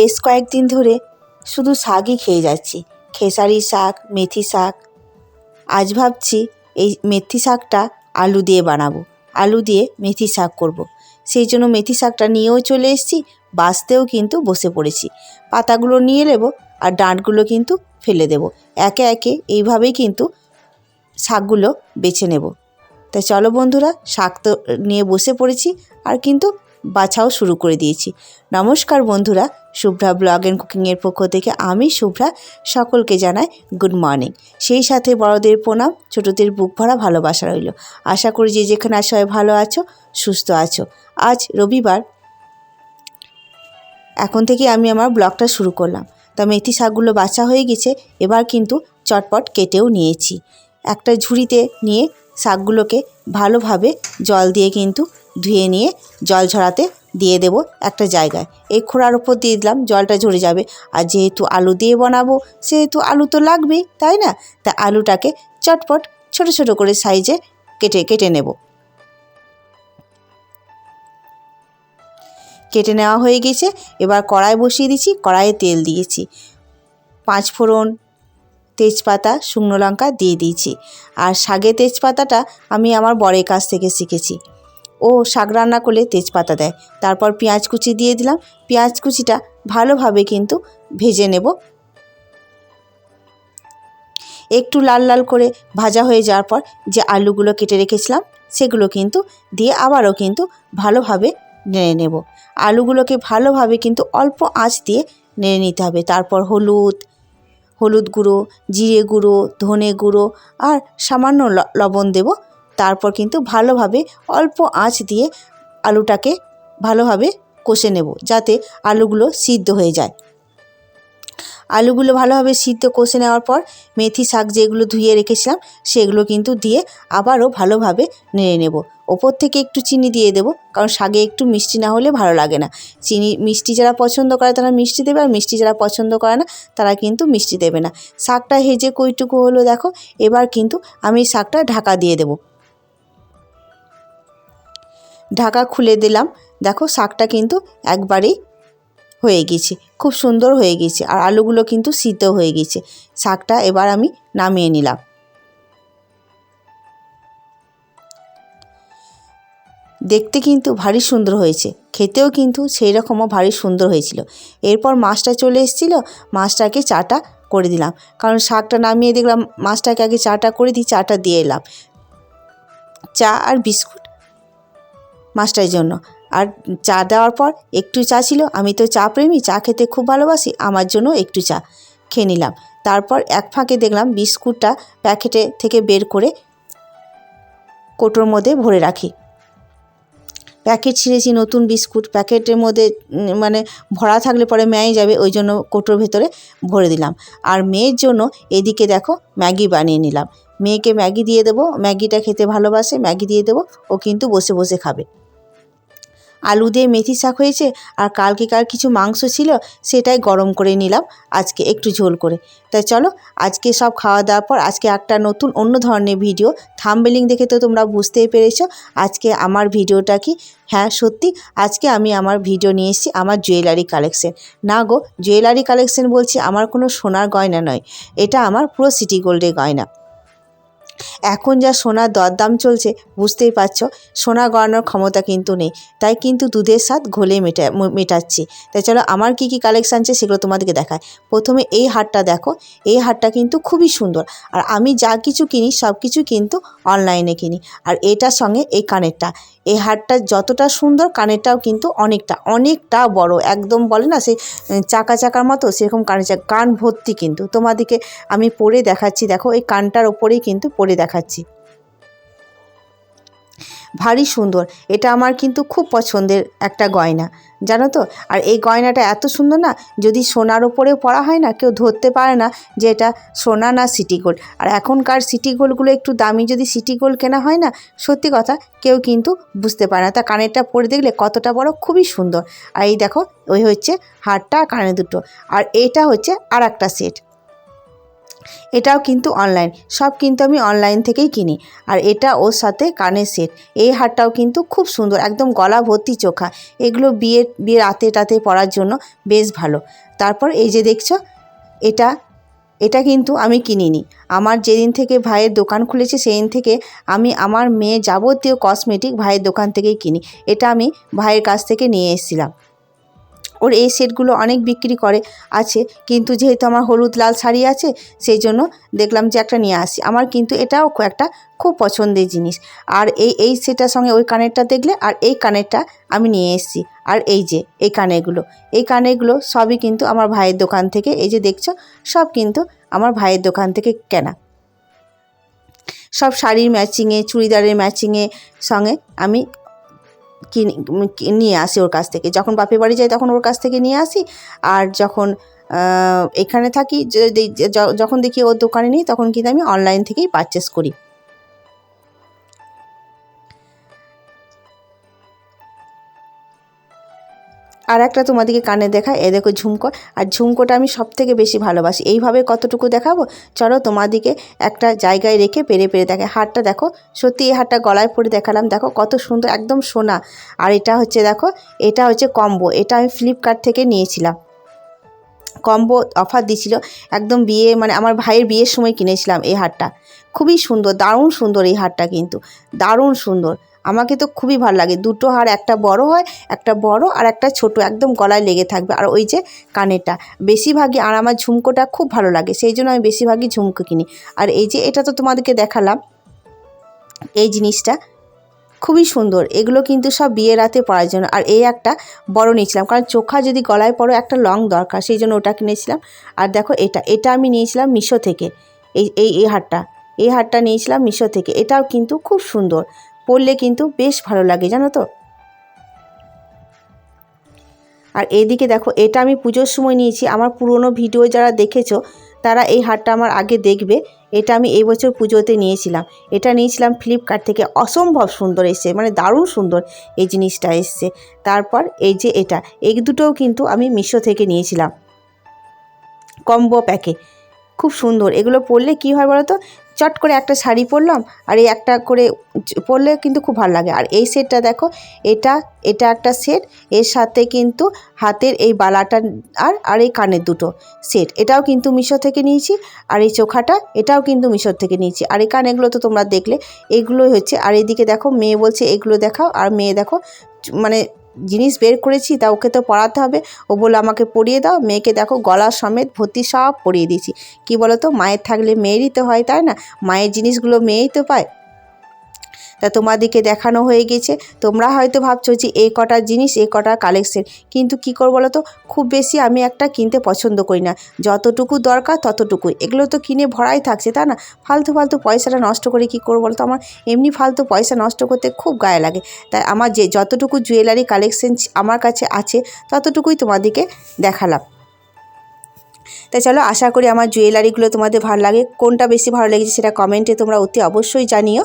বেশ কয়েকদিন ধরে শুধু শাকই খেয়ে যাচ্ছি। খেসারি শাক, মেথি শাক। আজ ভাবছি এই মেথি শাকটা আলু দিয়ে বানাবো। আলু দিয়ে মেথি শাক করব। সেই জন্য মেথি শাকটা নিয়েও চলে এসেছি বাছতেও কিন্তু বসে পড়েছি। পাতাগুলো নিয়ে নেব আর ডাঁটগুলো কিন্তু ফেলে দেব। একে একে এইভাবেই কিন্তু শাকগুলো বেছে নেব। তা চলো বন্ধুরা, শাক তো নিয়ে বসে পড়েছি, আর কিন্তু বাছাও শুরু করে দিয়েছি। নমস্কার বন্ধুরা, শুভ্রা ব্লগ অ্যান্ড কুকিংয়ের পক্ষ থেকে আমি শুভ্রা সকলকে জানাই গুড মর্নিং। সেই সাথে বড়দের প্রণাম, ছোটদের বুক ভরা ভালোবাসা রইল। আশা করি যে যেখানে সবাই ভালো আছো, সুস্থ আছো। আজ রবিবার, এখন থেকে আমি আমার ব্লগটা শুরু করলাম। তা মেথি শাকগুলো বাছা হয়ে গেছে, এবার কিন্তু চটপট কেটেও নিয়েছি। একটা ঝুড়িতে নিয়ে শাকগুলোকে ভালোভাবে জল দিয়ে কিন্তু ধুয়ে নিয়ে জল ঝরাতে দিয়ে দেব একটা জায়গায়। এই খোড়ার ওপর দিয়ে দিলাম, জলটা ঝরে যাবে। আর যেহেতু আলু দিয়ে বানাবো, সেহেতু আলু তো লাগবেই, তাই না? তা আলুটাকে চটপট ছোট ছোট করে সাইজে কেটে কেটে নেব। কেটে নেওয়া হয়ে গেছে। এবার কড়াই বসিয়ে দিচ্ছি, কড়াইয়ে তেল দিয়েছি। পাঁচ ফোড়ন তেজপাতা, শুকনো লঙ্কা দিয়ে দিয়েছি। আর শাগে তেজপাতাটা আমি আমার বরের কাছ থেকে শিখেছি। ও শাক রান্না করলে তেজপাতা দেয়। তারপর পেঁয়াজ কুচি দিয়ে দিলাম। পেঁয়াজ কুচিটা ভালোভাবে কিন্তু ভেজে নেব। একটু লাল লাল করে ভাজা হয়ে যাওয়ার পর যে আলুগুলো কেটে রেখেছিলাম, সেগুলো কিন্তু দিয়ে আবারও কিন্তু ভালোভাবে নেড়ে নেব। আলুগুলোকে ভালোভাবে কিন্তু অল্প আঁচ দিয়ে নেড়ে নিতে হবে। তারপর হলুদ হলুদ গুঁড়ো, জিরে গুঁড়ো, ধনে গুঁড়ো আর সামান্য লবণ দেব। তারপর কিন্তু ভালোভাবে অল্প আঁচ দিয়ে আলুটাকে ভালোভাবে কষে নেব যাতে আলুগুলো সিদ্ধ হয়ে যায়। আলুগুলো ভালোভাবে সিদ্ধ কষে নেওয়ার পর মেথি শাক যেগুলো ধুয়ে রেখেছিলাম সেগুলো কিন্তু দিয়ে আবারও ভালোভাবে নেড়ে নেব। ওপর থেকে একটু চিনি দিয়ে দেবো কারণ শাকে একটু মিষ্টি না হলে ভালো লাগে না। চিনি, মিষ্টি যারা পছন্দ করে তারা মিষ্টি দেবে আর মিষ্টি যারা পছন্দ করে না তারা কিন্তু মিষ্টি দেবে না। শাকটা হেজে কইটুকু হলো দেখো, এবার কিন্তু আমি শাকটা ঢাকা দিয়ে দেবো। ঢাকা খুলে দিলাম। দেখো, শাকটা কিন্তু একবারেই হয়ে গেছে। খুব সুন্দর হয়ে গেছে আর আলুগুলো কিন্তু সিদ্ধ হয়ে গেছে। শাকটা এবার আমি নামিয়ে নিলাম। দেখতে কিন্তু ভারী সুন্দর হয়েছে। খেতেও কিন্তু সেই রকমও ভারী সুন্দর হয়েছিল। এরপর মাছটা চলে এসেছিল, মাছটাকে চাটা করে দিলাম। কারণ শাকটা নামিয়ে দেখলাম, মাছটাকে আগে চাটা করে দিই, চাটা দিয়ে এলাম। চা আর বিস্কুট মাছটার জন্য। আর চা দেওয়ার পর একটু চা ছিল, আমি তো চা প্রেমী, চা খেতে খুব ভালোবাসি, আমার জন্য একটু চা খেয়ে নিলাম। তারপর এক ফাঁকে দেখলাম বিস্কুটটা প্যাকেটে থেকে বের করে কোটোর মধ্যে ভরে রাখি। প্যাকেট ছিঁড়েছি, নতুন বিস্কুট প্যাকেটের মধ্যে মানে ভরা থাকলে পরে ম্যায় যাবে, ওই জন্য কোটোর ভেতরে ভরে দিলাম। আর মেয়ের জন্য এদিকে দেখো ম্যাগি বানিয়ে নিলাম। মেয়েকে ম্যাগি দিয়ে দেবো। ম্যাগিটা খেতে ভালোবাসে, ম্যাগি দিয়ে দেবো। ও কিন্তু বসে বসে খাবে। আলু দিয়ে মেথি শাক হয়েছে আর কালকেকার কিছু মাংস ছিল সেটাই গরম করে নিলাম, আজকে একটু ঝোল করে। তাই চলো, আজকে সব খাওয়া দাওয়ার পর আজকে একটা নতুন অন্য ধরনের ভিডিও। থামবেলিং দেখে তো তোমরা বুঝতেই পেরেছ আজকে আমার ভিডিওটা কি। হ্যাঁ সত্যি, আজকে আমি আমার ভিডিও নিয়ে এসেছি আমার জুয়েলারি কালেকশন। না গো, জুয়েলারি কালেকশন বলছি আমার কোনো সোনার গয়না নয়। এটা আমার পুরো সিটি গোল্ডের গয়না। এখন যা সোনার দরদাম চলছে, বুঝতেই পারছ, সোনা গড়ানোর ক্ষমতা কিন্তু নেই। তাই কিন্তু দুধের স্বাদ ঘোলে মেটা মেটাচ্ছি। তাই চলো, আমার কি কি কালেকশান আছে সেগুলো তোমাদেরকে দেখায় প্রথমে এই হারটা দেখো, এই হারটা কিন্তু খুবই সুন্দর। আর আমি যা কিছু কিনি সব কিছু কিন্তু অনলাইনে কিনি। আর এটার সঙ্গে এই কানেরটা। এই হারটা যতটা সুন্দর, কানেরটাও কিন্তু অনেকটা অনেকটা বড়। একদম বলে না সেই চাকা চাকার মতো, সেরকম কানের চাকা, কান ভর্তি কিন্তু। তোমাদেরকে আমি পরে দেখাচ্ছি, দেখো, এই কানটার ওপরেই কিন্তু পরে দেখাচ্ছি। ভারী সুন্দর। এটা আমার কিন্তু খুব পছন্দের একটা গয়না, জানো তো? আর এই গয়নাটা এত সুন্দর না, যদি সোনার ওপরেও পরা হয় না, কেউ ধরতে পারে না যে এটা সোনা না সিটি গোল্ড। আর এখনকার সিটি গোল্ডগুলো একটু দামি যদি সিটি গোল্ড কেনা হয় না, সত্যি কথা কেউ কিন্তু বুঝতে পারে না। তা কানেরটা পরে দেখলে কতটা বড়, খুবই সুন্দর। আর এই দেখো, ওই হচ্ছে হারটা কানে দুটো। আর এটা হচ্ছে আর একটা সেট। এটাও কিন্তু অনলাইন সব কিন্তু আমি অনলাইন থেকেই কিনি। আর এটা ওর সাথে কানের সেট এই হারটাও কিন্তু খুব সুন্দর, একদম গলা ভর্তি চোখা। এগুলো বিয়ে বিয়ে রাতে টাতে পরার জন্য বেশ ভালো। তারপর এই যে দেখছ, এটা এটা কিন্তু আমি কিনিনি। আমার যেদিন থেকে ভাইয়ের দোকান খুলেছে, সেদিন থেকে আমি আমার মেয়ে যাবতীয় কসমেটিক ভাইয়ের দোকান থেকেই কিনি। এটা আমি ভাইয়ের কাছ থেকে নিয়ে এসেছিলাম। ওর এই সেটগুলো অনেক বিক্রি করে, আছে। কিন্তু যেহেতু আমার হলুদ লাল শাড়ি আছে, সেই জন্য দেখলাম যে একটা নিয়ে আসি। আমার কিন্তু এটাও একটা খুব পছন্দের জিনিস। আর এই এই সেটার সঙ্গে ওই কানেরটা দেখলে, আর এই কানেরটা আমি নিয়ে এসেছি। আর এই যে, এই কানেরগুলো এই কানেরগুলো সবই কিন্তু আমার ভাইয়ের দোকান থেকে, এই যে দেখছ, সব কিন্তু আমার ভাইয়ের দোকান থেকে কেনা। সব শাড়ির ম্যাচিংয়ে, চুড়িদারের ম্যাচিংয়ে সঙ্গে আমি কিনে নিয়ে আসি ওর কাছ থেকে। যখন বাপের বাড়ি যাই তখন ওর কাছ থেকে নিয়ে আসি। আর যখন এখানে থাকি যখন দেখি ওর দোকানে নিই তখন কিন্তু আমি অনলাইন থেকেই পারচেস করি। আর একটা তোমাদেরকে কানে দেখা এ দেখো ঝুমকো। আর ঝুমকোটা আমি সব থেকে বেশি ভালোবাসি। এইভাবে কতটুকু দেখাবো? চলো তোমাদিকে একটা জায়গায় রেখে পেরে পেরে দেখে। হারটা দেখো, সত্যি এই হারটা গলায় পরে দেখালাম। দেখো কত সুন্দর, একদম সোনা। আর এটা হচ্ছে দেখো, এটা হচ্ছে কম্বো। এটা আমি ফ্লিপকার্ট থেকে নিয়েছিলাম। কম্বো অফার দিছিল। একদম বিয়ে মানে আমার ভাইয়ের বিয়ের সময় কিনেছিলাম এই হারটা। খুবই সুন্দর, দারুণ সুন্দর এই হারটা কিন্তু। দারুণ সুন্দর। আমাকে তো খুবই ভালো লাগে। দুটো হার একটা বড় হয়, একটা বড় আর একটা ছোট, একদম গলায় লেগে থাকবে। আর ওই যে কানেরটা, বেশিরভাগই আর আমার ঝুমকোটা খুব ভালো লাগে, সেই জন্য আমি বেশিরভাগই ঝুমকো কিনি। আর এই যে এটা তো তোমাদেরকে দেখালাম, এই জিনিসটা খুবই সুন্দর, এগুলো কিন্তু সব বিয়ে রাতে পরার জন্য। আর এই একটা বড় নিয়েছিলাম, কারণ চোখা যদি গলায় পরো, একটা লং দরকার, সেই জন্য ওটা কিনেছিলাম আর দেখো এটা এটা আমি নিয়েছিলাম মিশো থেকে, এই এই হারটা এই হারটা নিয়েছিলাম মিশো থেকে, এটাও কিন্তু খুব সুন্দর। পরলে কিন্তু বেশ ভালো লাগে, জানো তো? আর এদিকে দেখো, এটা আমি পুজোর সময় নিয়েছি। আমার পুরনো ভিডিও যারা দেখেছ, তারা এই হারটা আমার আগে দেখবে। এটা আমি এই বছর পুজোতে নিয়েছিলাম। এটা নিয়েছিলাম ফ্লিপকার্ট থেকে। অসম্ভব সুন্দর এসছে মানে দারুণ সুন্দর এই জিনিসটা এসছে। তারপর এই যে এটা এই দুটোও কিন্তু আমি মিশো থেকে নিয়েছিলাম। কম্বো প্যাকে। খুব সুন্দর। এগুলো পরলে কি হয় বলো তো? চট করে একটা শাড়ি পরলাম আর এই একটা করে পরলে কিন্তু খুব ভালো লাগে। আর এই সেটটা দেখো, এটা এটা একটা সেট, এর সাথে কিন্তু হাতের এই বালাটা আর আর এই কানের দুটো সেট। এটাও কিন্তু মিশো থেকে নিয়েছি আর এই চোখাটা এটাও কিন্তু মিশোর থেকে নিয়েছি। আর এই কানেগুলো তো তোমরা দেখলে, এগুলোই হচ্ছে। আর এইদিকে দেখো, মেয়ে বলছে এগুলো দেখাও। আর মেয়ে দেখো মানে জিনিস বের করেছি, তা ওকে তো পড়াতে হবে। ও বলে আমাকে পড়িয়ে দাও। মেয়েকে দেখো, গলা সমেত ভর্তি সব পড়িয়ে দিয়েছি। কি বলো তো মায়ের থাকলে মেয়েরই তো হয়, তাই না? মায়ের জিনিসগুলো মেয়েই তো পায়। তা তোমাদেরকে দেখানো হয়ে গেছে। তোমরা হয়তো ভাবছ যে এই কটা জিনিস, এই কটা কালেকশন কিন্তু কি করব বলো তো? খুব বেশি আমি একটা কিনতে পছন্দ করি না। যতটুকু দরকার ততটুকু এগুলো তো কিনে ভরাই থাকছে তা না? ফালতু ফালতু পয়সাটা নষ্ট করে কি করব বলো তো? আমার এমনি ফালতু পয়সা নষ্ট করতে খুব গায়ে লাগে। তাই আমার যে যতটুকু জুয়েলারি কালেকশন আমার কাছে আছে, ততটুকুই তোমাদেরকে দেখালাম। তাই চলো, আশা করি আমার জুয়েলারিগুলো তোমাদের ভালো লাগে। কোনটা বেশি ভালো লেগেছে সেটা কমেন্টে তোমরা অতি অবশ্যই জানিও।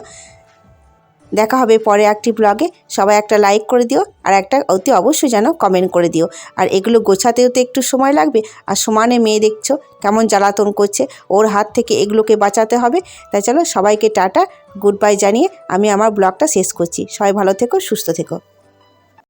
দেখা হবে পরে একটি ব্লগে সবাই একটা লাইক করে দিও আর একটা অতি অবশ্যই যেন কমেন্ট করে দিও। আর এগুলো গোছাতেও তো একটু সময় লাগবে। আর সমানে মেয়ে দেখছ, কেমন জ্বালাতন করছে। ওর হাত থেকে এগুলোকে বাঁচাতে হবে। তাই চলো সবাইকে টাটা গুড বাই জানিয়ে আমি আমার ব্লগটা শেষ করছি। সবাই ভালো থেকো, সুস্থ থেকো।